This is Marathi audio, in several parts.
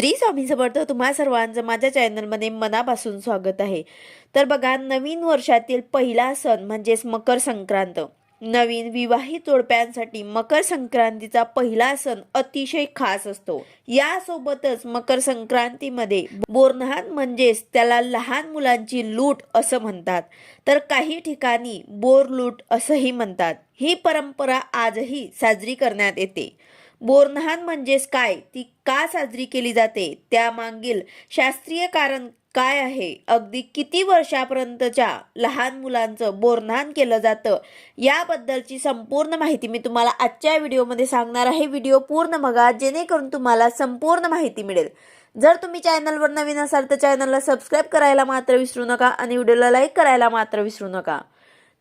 श्री स्वामी समर्थ तुम्हा सर्वांचं माझ्या चॅनलमध्ये मनापासून स्वागत आहे. तर बघा नवीन वर्षातील पहिला सण म्हणजेच मकर संक्रांत. नवीन विवाहित जोडप्यांसाठी मकर संक्रांतीचा पहिला सण अतिशय खास असतो. यासोबतच मकर संक्रांतीमध्ये बोरनहान म्हणजेच त्याला लहान मुलांची लूट असं म्हणतात. तर काही ठिकाणी बोर लूट असंही म्हणतात. ही परंपरा आजही साजरी करण्यात येते. बोरनहान म्हणजेच काय? ती का साजरी केली जाते? त्यामागील शास्त्रीय कारण काय आहे? अगदी किती वर्षापर्यंतच्या लहान मुलांचं बोरनहान केलं जातं? याबद्दलची संपूर्ण माहिती मी तुम्हाला आजच्या व्हिडिओमध्ये सांगणार आहे. व्हिडिओ पूर्ण बघा जेणेकरून तुम्हाला संपूर्ण माहिती मिळेल. जर तुम्ही चॅनलवर नवीन असाल तर चॅनलला सबस्क्राईब करायला मात्र विसरू नका आणि व्हिडिओला लाईक करायला मात्र विसरू नका.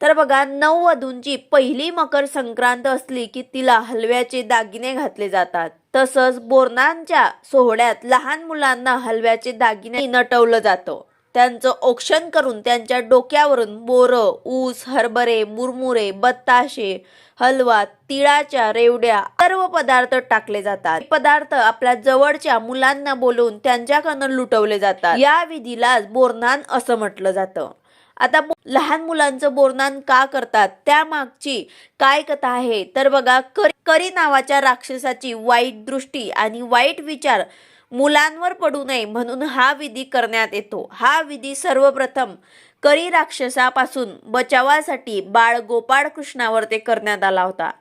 तर बघा नऊ वधूंची पहिली मकर संक्रांत असली की तिला हलव्याचे दागिने घातले जातात. तसंच बोरणांच्या सोहळ्यात लहान मुलांना हलव्याचे दागिने नटवलं जातं. त्यांचं औक्षण करून त्यांच्या डोक्यावरून बोरं ऊस हरभरे मुरमुरे बत्ताशे हलवा तिळाच्या रेवड्या सर्व पदार्थ टाकले जातात. पदार्थ आपल्या जवळच्या मुलांना बोलवून त्यांच्याकडनं लुटवले जातात. या विधीलाच बोरनान असं म्हटलं जातं. आता लहान मुलांचं बोरनान का करतात? त्यामागची काय कथा आहे? तर बघा करी करी नावाच्या राक्षसाची वाईट दृष्टी आणि वाईट विचार मुलांवर पडू नये म्हणून हा विधी करण्यात येतो. हा विधी सर्वप्रथम करी राक्षसापासून बचावासाठी बाळ गोपाळ कृष्णावर ते करण्यात आला होता.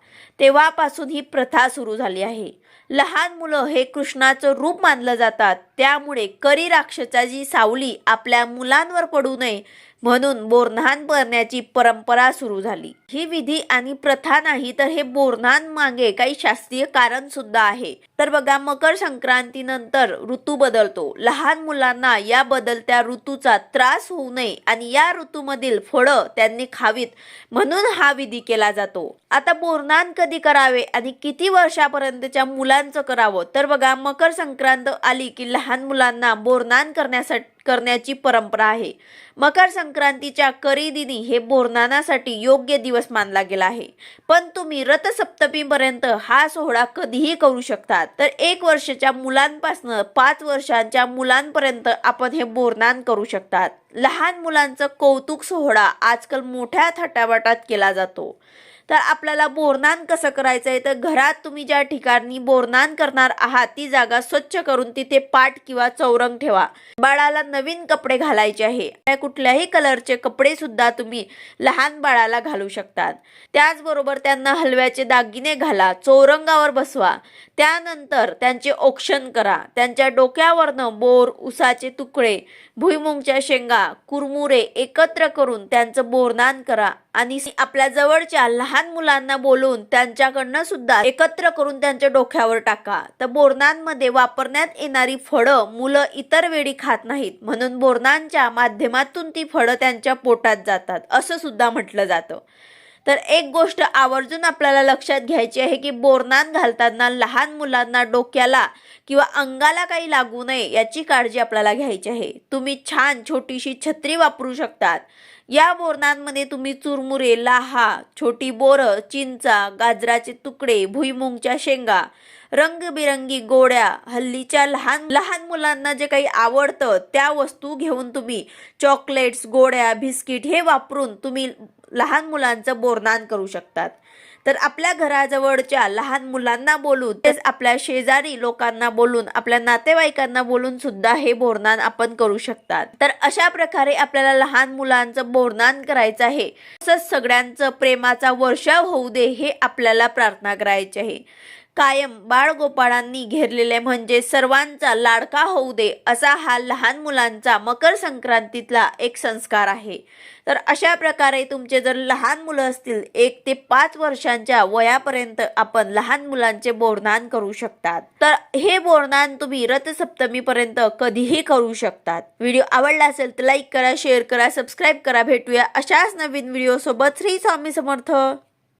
तेव्हापासून ही प्रथा सुरू झाली आहे. लहान मुलं हे कृष्णाचं रूप मानलं जातात. त्यामुळे करी राक्षसाची सावली आपल्या मुलांवर पडू नये म्हणून बोरनहान करण्याची परंपरा सुरू झाली. ही विधी आणि प्रथा नाही तर हे बोरनहान मागे काही शास्त्रीय कारण सुद्धा आहे. तर बघा मकर संक्रांतीनंतर ऋतू बदलतो. लहान मुलांना या बदलत्या ऋतूचा त्रास होऊ नये आणि या ऋतूमधील फळं त्यांनी खावीत म्हणून हा विधी केला जातो. आता बोरनान कधी करावे आणि किती वर्षापर्यंतच्या मुलांचं करावं? तर बघा मकर संक्रांत आली की लहान मुलांना बोरनान करण्यासाठी करण्याची परंपरा आहे. मकर संक्रांतीच्या करीदिनी हे बोरनानासाठी योग्य दिवस मानला गेला आहे. पण तुम्ही रथसप्तमीपर्यंत हा सोहळा कधीही करू शकता. तर एक वर्षाच्या मुलांपासून पाच वर्षांच्या मुलांपर्यंत आपण हे बोरनान करू शकतात. लहान मुलांचं कौतुक सोहळा आजकाल मोठ्या थाटाबाटात केला जातो. तर आपल्याला बोरनान कसं करायचं आहे तर घरात तुम्ही ज्या ठिकाणी बोरनान करणार आहात ती जागा स्वच्छ करून तिथे पाट किंवा चौरंग ठेवा. बाळाला नवीन कपडे घालायचे आहे. कुठल्याही कलरचे कपडे सुद्धा तुम्ही लहान बाळाला घालू शकतात. त्याचबरोबर त्यांना हलव्याचे दागिने घाला चौरंगावर बसवा. त्यानंतर त्यांचे औक्षण करा. त्यांच्या डोक्यावरनं बोर उसाचे तुकडे भुईमुंगच्या शेंगा कुरमुरे एकत्र करून त्यांचं बोरनान करा आणि आपल्या जवळच्या लहान मुलांना बोलून त्यांच्याकडनं सुद्धा एकत्र करून त्यांच्या डोक्यावर टाका. तर बोरणांमध्ये वापरण्यात येणारी फळं मुलं इतर वेळी खात नाहीत. म्हणून बोरणांच्या माध्यमातून ती फळं त्यांच्या पोटात जातात. असं सुद्धा म्हटलं जातं. तर एक गोष्ट आवर्जून आपल्याला लक्षात घ्यायची आहे की बोरनान घालताना लहान मुलांना डोक्याला किंवा अंगाला काही लागू नये याची काळजी आपल्याला घ्यायची आहे. तुम्ही छान छोटीशी छत्री वापरू शकतात. या बोरणांमध्ये तुम्ही चुरमुरे लाहा छोटी बोरं चिंचा गाजराचे तुकडे भुईमुंगच्या शेंगा रंगबिरंगी गोड्या हल्लीच्या लहान लहान मुलांना जे काही आवडतं त्या वस्तू घेऊन तुम्ही चॉकलेट्स गोड्या बिस्किट हे वापरून तुम्ही लहान मुलांचं बोरनान करू शकतात. तर आपल्या घराजवळच्या लहान मुलांना बोलून तेच आपल्या शेजारी लोकांना बोलून आपल्या नातेवाईकांना बोलून सुद्धा हे बोरनान आपण करू शकतात. तर अशा प्रकारे आपल्याला लहान मुलांचं बोरनान करायचं आहे. तसंच सगळ्यांचं प्रेमाचा वर्षाव होऊ दे हे आपल्याला प्रार्थना करायची आहे. कायम बाळगोपाळांनी घेरलेले म्हणजे सर्वांचा लाडका होऊ दे असा हा लहान मुलांचा मकर संक्रांतीतला एक संस्कार आहे. तर अशा प्रकारे तुमचे जर लहान मुलं असतील एक ते पाच वर्षांच्या वयापर्यंत आपण लहान मुलांचे बोरदान करू शकतात. तर हे बोरदान तुम्ही रथसप्तमीपर्यंत कधीही करू शकतात. व्हिडिओ आवडला असेल तर लाईक करा शेअर करा सबस्क्राईब करा भेटूया अशाच नवीन व्हिडिओ सोबत श्री स्वामी समर्थ.